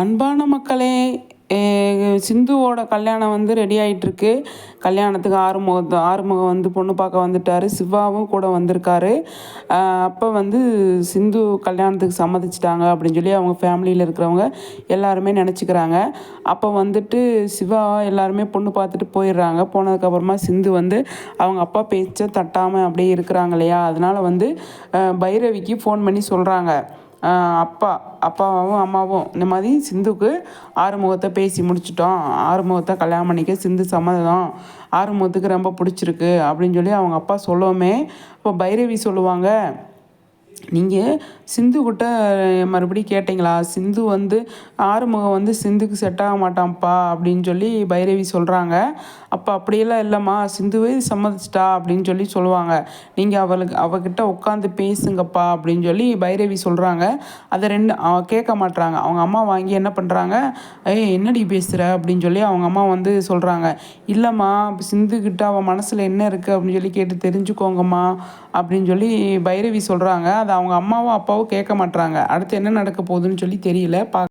அன்பான மக்களே சிந்துவோட கல்யாணம் வந்து ரெடி ஆகிட்டுருக்கு கல்யாணத்துக்கு ஆறுமுக ஆறுமுகம் வந்து பொண்ணு பார்க்க வந்துட்டார். சிவாவும் கூட வந்திருக்காரு. அப்போ வந்து சிந்து கல்யாணத்துக்கு சம்மதிச்சிட்டாங்க அப்படின்னு சொல்லி அவங்க ஃபேமிலியில் இருக்கிறவங்க எல்லாருமே நினச்சிக்கிறாங்க. அப்போ வந்துட்டு சிவா எல்லாருமே பொண்ணு பார்த்துட்டு போயிடுறாங்க. போனதுக்கப்புறமா சிந்து வந்து அவங்க அப்பா பேச்சை தட்டாமல் அப்படியே இருக்கிறாங்க இல்லையா? அதனால் வந்து பைரவிக்கு ஃபோன் பண்ணி சொல்கிறாங்க அப்பா அப்பாவும் அம்மாவும் இந்த மாதிரி சிந்துக்கு ஆறுமுகத்தை பேசி முடிச்சிட்டோம். ஆறுமுகத்தை கல்யாணம் பண்ணிக்க சிந்து சம்மதம். ஆறுமுகத்துக்கு ரொம்ப பிடிச்சிருக்கு அப்படின்னு சொல்லி அவங்க அப்பா சொல்லவுமே இப்போ பைரவி சொல்லுவாங்க நீங்கள் சிந்துக்கிட்ட மறுபடியும் கேட்டிங்களா? சிந்து வந்து ஆறுமுகம் வந்து சிந்துக்கு செட் ஆக மாட்டான்ப்பா அப்படின்னு சொல்லி பைரவி சொல்கிறாங்க அப்போ அப்படியெல்லாம் இல்லைம்மா சிந்துவே சம்மதிச்சிட்டா அப்படின்னு சொல்லி சொல்லுவாங்க. நீங்கள் அவளுக்கு அவகிட்ட உட்காந்து பேசுங்கப்பா அப்படின்னு சொல்லி பைரவி சொல்கிறாங்க அதை ரெண்டு அவ கேட்க மாட்டுறாங்க அவங்க அம்மா வாங்கி என்ன பண்ணுறாங்க ஏய் என்னடி பேசுகிற அப்படின்னு சொல்லி அவங்க அம்மா வந்து சொல்கிறாங்க இல்லைம்மா சிந்துக்கிட்ட அவன் மனசில் என்ன இருக்குது அப்படின்னு சொல்லி கேட்டு தெரிஞ்சுக்கோங்கம்மா அப்படின்னு சொல்லி பைரவி சொல்கிறாங்க அதை அவங்க அம்மாவும் அப்பாவும் கேட்க மாட்டுறாங்க அடுத்து என்ன நடக்க போகுதுன்னு சொல்லி தெரியல. பா